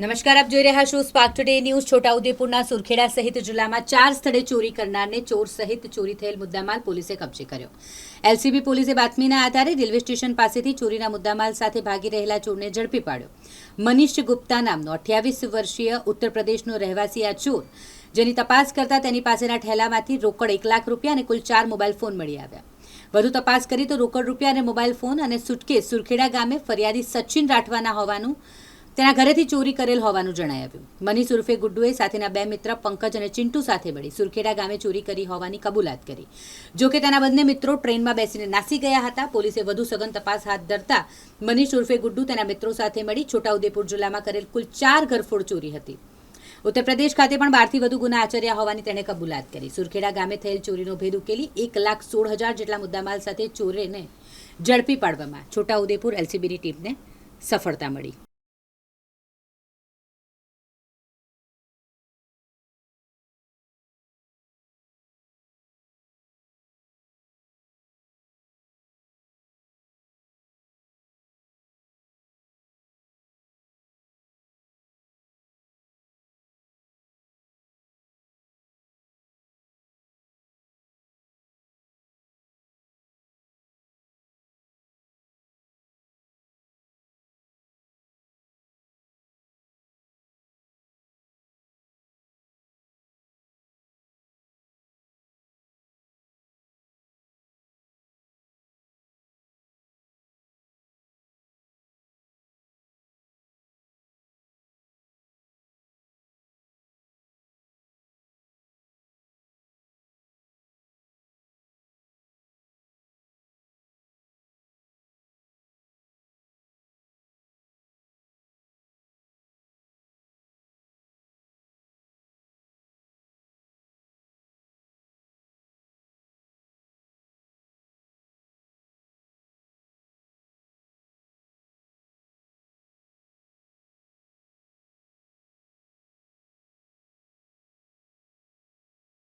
નમસ્કાર, આપ જોઈ રહ્યા છો સ્પાર્ક ટુડે ન્યૂઝ છોટાઉદેપુરના સુરખેડા સહિત જિલ્લામાં ચાર સ્થળે ચોરી કરનારને ચોર સહિત ચોરી થયેલ મુદ્દામાલ પોલીસે કબજે કર્યો. એલસીબી પોલીસે બાતમીના આધારે રેલવે સ્ટેશન પાસેથી ચોરીના મુદ્દામાલ સાથે ભાગી રહેલા ચોરને ઝડપી પાડ્યો. મનીષ ગુપ્તા નામનો અઠ્યાવીસ વર્ષીય ઉત્તર પ્રદેશનો રહેવાસી આ ચોર, જેની તપાસ કરતા તેની પાસેના ઠેલામાંથી રોકડ એક લાખ રૂપિયા અને કુલ ચાર મોબાઈલ ફોન મળી આવ્યા. વધુ તપાસ કરી તો રોકડ રૂપિયા અને મોબાઈલ ફોન અને સુટકેસ સુરખેડા ગામે ફરિયાદી સચિન રાઠવાના હોવાનું તેના ઘરેથી ચોરી કરેલ હોવાનું જણાવ્યું મનીષ ઉર્ફે ગુડ્ડુએ સાથેના બે મિત્ર પંકજ અને ચિંટુ સાથે મળી સુરખેડા ગામે ચોરી કરી હોવાની કબૂલાત કરી. જોકે તેના બંને મિત્રો ટ્રેનમાં બેસીને નાસી ગયા હતા, પોલીસે વધુ સઘન તપાસ હાથ ધરતા મનીષ ઉર્ફે ગુડ્ડુ તેના મિત્રો સાથે મળી છોટાઉદેપુર જિલ્લામાં કરેલ કુલ ચાર ઘરફોડ ચોરી હતી. ઉત્તર પ્રદેશ ખાતે પણ બારથી વધુ ગુના આચર્યા હોવાની તેણે કબૂલાત કરી. સુરખેડા ગામે થયેલ ચોરીનો ભેદ ઉકેલી એક લાખ સોળ હજાર જેટલા મુદ્દામાલ સાથે ચોરેને ઝડપી પાડવામાં છોટાઉદેપુર એલસીબીની ટીમને સફળતા મળી.